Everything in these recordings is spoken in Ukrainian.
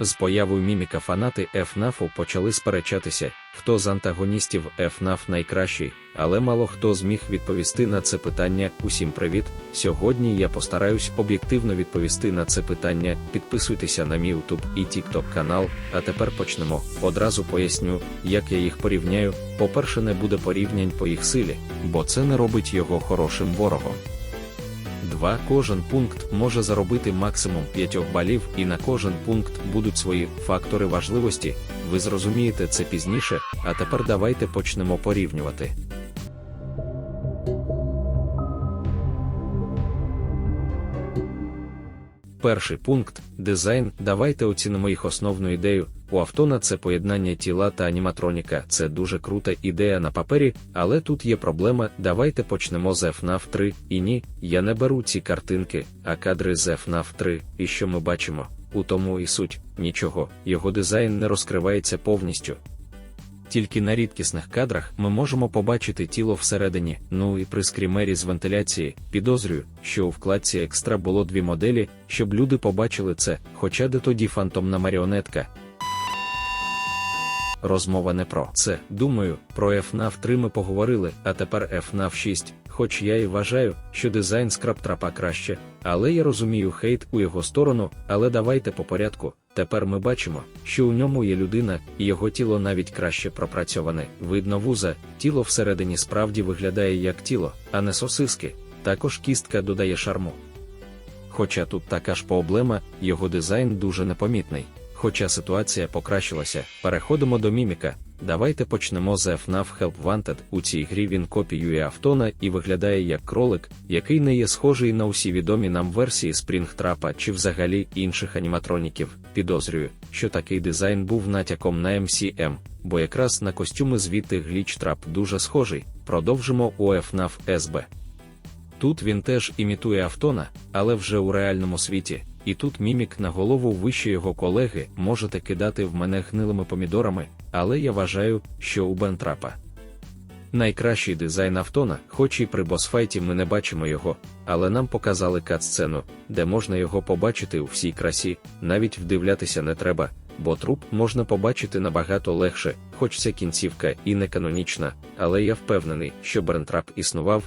З появою міміка фанати FNAF почали сперечатися, хто з антагоністів FNAF найкращий, але мало хто зміг відповісти на це питання. Усім привіт! Сьогодні я постараюсь об'єктивно відповісти на це питання. Підписуйтеся на мій YouTube і TikTok канал. А тепер почнемо. Одразу поясню, як я їх порівняю. По-перше, не буде порівнянь по їх силі, бо це не робить його хорошим ворогом. 2. Кожен пункт може заробити максимум 5 балів, і на кожен пункт будуть свої фактори важливості. Ви зрозумієте це пізніше, а тепер давайте почнемо порівнювати. Перший пункт дизайн. Давайте оцінимо їх основну ідею. У Автона це поєднання тіла та аніматроніка. Це дуже крута ідея на папері, але тут є проблема. Давайте почнемо з FNAF 3. І ні, я не беру ці картинки, а кадри з FNAF 3. І що ми бачимо? У тому і суть нічого, його дизайн не розкривається повністю. Тільки на рідкісних кадрах ми можемо побачити тіло всередині, ну і при скрімері з вентиляції, підозрюю, що у вкладці екстра було дві моделі, щоб люди побачили це, хоча де тоді фантомна маріонетка. Розмова не про це. Думаю, про FNAF 3 ми поговорили, а тепер FNAF 6, хоч я і вважаю, що дизайн скрабтрапа краще, але я розумію хейт у його сторону, але давайте по порядку. Тепер ми бачимо, що у ньому є людина, і його тіло навіть краще пропрацьоване. Видно вуза, тіло всередині справді виглядає як тіло, а не сосиски. Також кістка додає шарму. Хоча тут така ж проблема, його дизайн дуже непомітний. Хоча ситуація покращилася, переходимо до міміка. Давайте почнемо з FNAF Help Wanted. У цій грі він копіює Автона і виглядає як кролик, який не є схожий на усі відомі нам версії Springtrap чи взагалі інших аніматроніків. Підозрюю, що такий дизайн був натяком на MCM, бо якраз на костюми звідти Glitchtrap дуже схожий. Продовжимо у FNAF SB. Тут він теж імітує Автона, але вже у реальному світі. І тут мімік на голову вище його колеги можете кидати в мене гнилими помідорами, але я вважаю, що у Бентрапа. Найкращий дизайн Автона, хоч і при босфайті ми не бачимо його, але нам показали кат-сцену, де можна його побачити у всій красі, навіть вдивлятися не треба, бо труп можна побачити набагато легше, хоч ця кінцівка і не канонічна, але я впевнений, що Брентрап існував,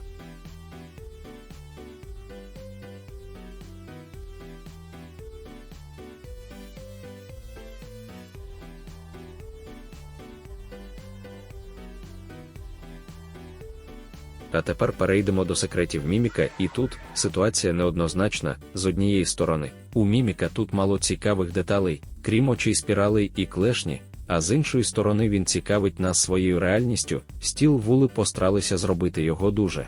А тепер перейдемо до секретів міміка, і тут ситуація неоднозначна з однієї сторони. У міміка тут мало цікавих деталей, крім очей спіралей і клешні, а з іншої сторони він цікавить нас своєю реальністю, стіл вули постаралися зробити його дуже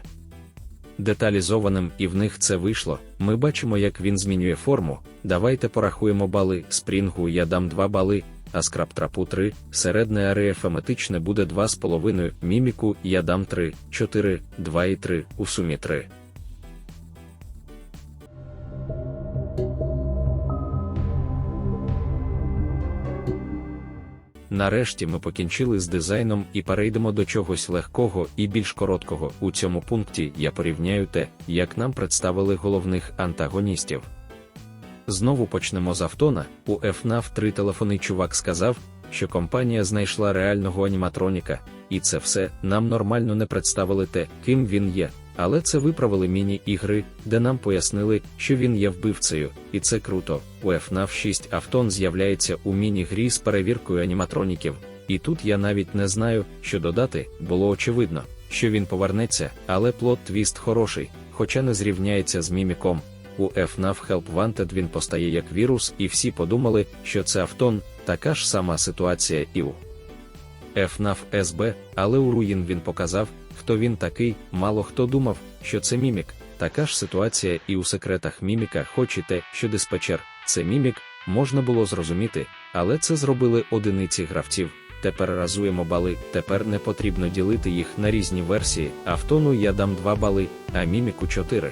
деталізованим, і в них це вийшло. Ми бачимо, як він змінює форму. Давайте порахуємо бали. Спрінгу я дам 2 бали, а скрабтрапу 3, середне арифметичне буде 2,5, міміку я дам 3, 4, 2 і 3, у сумі 3. Нарешті ми покінчили з дизайном і перейдемо до чогось легкого і більш короткого. У цьому пункті я порівняю те, як нам представили головних антагоністів. Знову почнемо з Автона. У FNAF 3 телефонний чувак сказав, що компанія знайшла реального аніматроніка, і це все нам нормально не представили те, ким він є. Але це виправили міні-ігри, де нам пояснили, що він є вбивцею, і це круто. У FNAF 6 Автон з'являється у міні-грі з перевіркою аніматроніків. І тут я навіть не знаю, що додати, було очевидно, що він повернеться, але плот твіст хороший, хоча не зрівняється з міміком. У FNAF Help Wanted він постає як вірус, і всі подумали, що це Автон, така ж сама ситуація і у FNAF SB, але у Руїн він показав, хто він такий, мало хто думав, що це мімік. Така ж ситуація і у секретах міміка, хоч і те, що диспетчер, це мімік, можна було зрозуміти, але це зробили одиниці гравців. Тепер разуємо бали, тепер не потрібно ділити їх на різні версії. Автону я дам 2 бали, а міміку 4.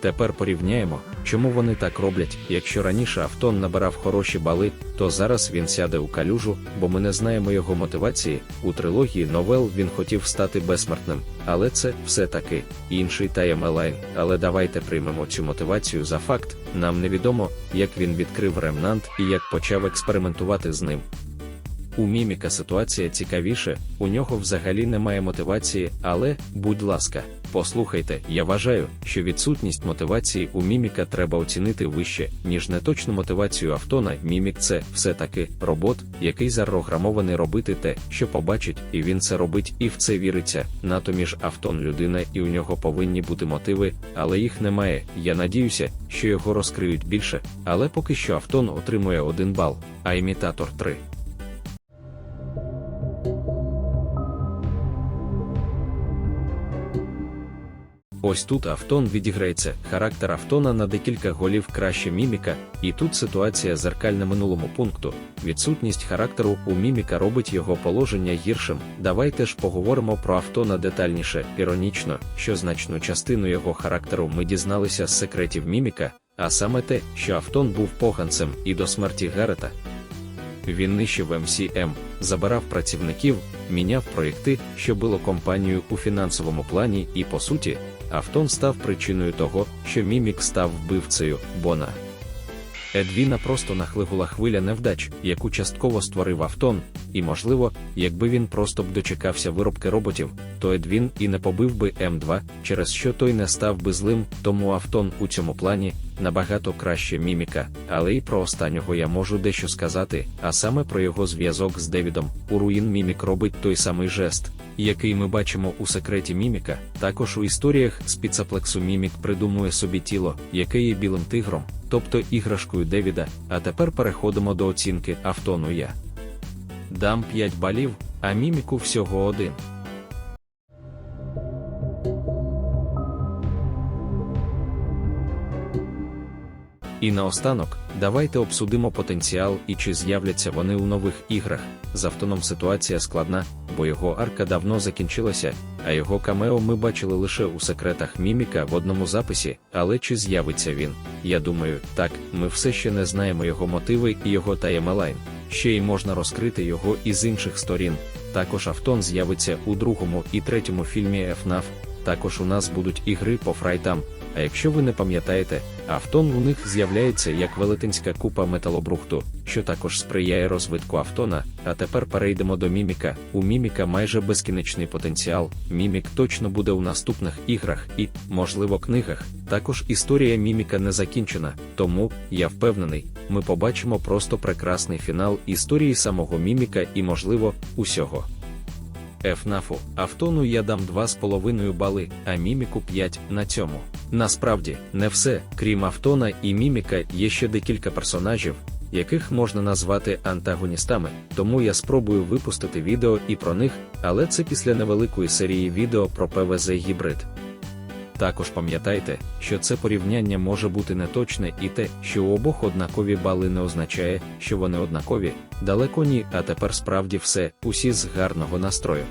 Тепер порівняємо, чому вони так роблять. Якщо раніше Автон набирав хороші бали, то зараз він сяде у калюжу, бо ми не знаємо його мотивації. У трилогії новел він хотів стати безсмертним, але це все-таки інший таймелайн. Але давайте приймемо цю мотивацію за факт. Нам невідомо, як він відкрив ремнант і як почав експериментувати з ним. У міміка ситуація цікавіше, у нього взагалі немає мотивації, але, будь ласка, послухайте, я вважаю, що відсутність мотивації у міміка треба оцінити вище, ніж неточну мотивацію автона. Мімік це все-таки робот, який запрограмований робити те, що побачить, і він це робить і в це віриться. Натоміж автон людина, і у нього повинні бути мотиви, але їх немає. Я надіюся, що його розкриють більше, але поки що автон отримує один бал, а імітатор 3. Ось тут Автон відіграється, характер Автона на декілька голів краще міміка, і тут ситуація зеркальна минулому пункту. Відсутність характеру у міміка робить його положення гіршим. Давайте ж поговоримо про Автона детальніше, іронічно, що значну частину його характеру ми дізналися з секретів міміка, а саме те, що Автон був поганцем і до смерті Гарета. Він нищив МСМ, забирав працівників, міняв проєкти, що було компанію у фінансовому плані, і по суті, Автон став причиною того, що Мімік став вбивцею Бона. Едвіна просто нахлигула хвиля невдач, яку частково створив Автон, і, можливо, якби він просто б дочекався виробки роботів, то Едвін і не побив би М2, через що той не став би злим, тому Автон у цьому плані набагато краще міміка, але і про останнього я можу дещо сказати, а саме про його зв'язок з Девідом. У руїн Мімік робить той самий жест, який ми бачимо у секреті Міміка. Також у історіях з Піцаплексу Мімік придумує собі тіло, яке є білим тигром, тобто іграшкою Девіда. А тепер переходимо до оцінки Автону я. Дам 5 балів, а міміку всього один. І наостанок, давайте обсудимо потенціал і чи з'являться вони у нових іграх. З автоном ситуація складна, бо його арка давно закінчилася, а його камео ми бачили лише у секретах міміка в одному записі. Але чи з'явиться він? Я думаю, так, ми все ще не знаємо його мотиви і його таймелайн. Ще й можна розкрити його із інших сторін. Також Автон з'явиться у другому і третьому фільмі FNAF. Також у нас будуть ігри по фрайтам. А якщо ви не пам'ятаєте, Автон у них з'являється як велетенська купа металобрухту, що також сприяє розвитку Автона. А тепер перейдемо до Міміка. У Міміка майже безкінечний потенціал. Мімік точно буде у наступних іграх і, можливо, книгах. Також історія Міміка не закінчена, тому я впевнений, ми побачимо просто прекрасний фінал історії самого Міміка і, можливо, усього. ФНАФу, Автону я дам 2,5 бали, а Міміку 5 на цьому. Насправді, не все, крім Автона і Міміка, є ще декілька персонажів, яких можна назвати антагоністами, тому я спробую випустити відео і про них, але це після невеликої серії відео про ПВЗ гібрид. Також пам'ятайте, що це порівняння може бути неточне і те, що у обох однакові бали не означає, що вони однакові, далеко ні, а тепер справді все, усі з гарного настрою.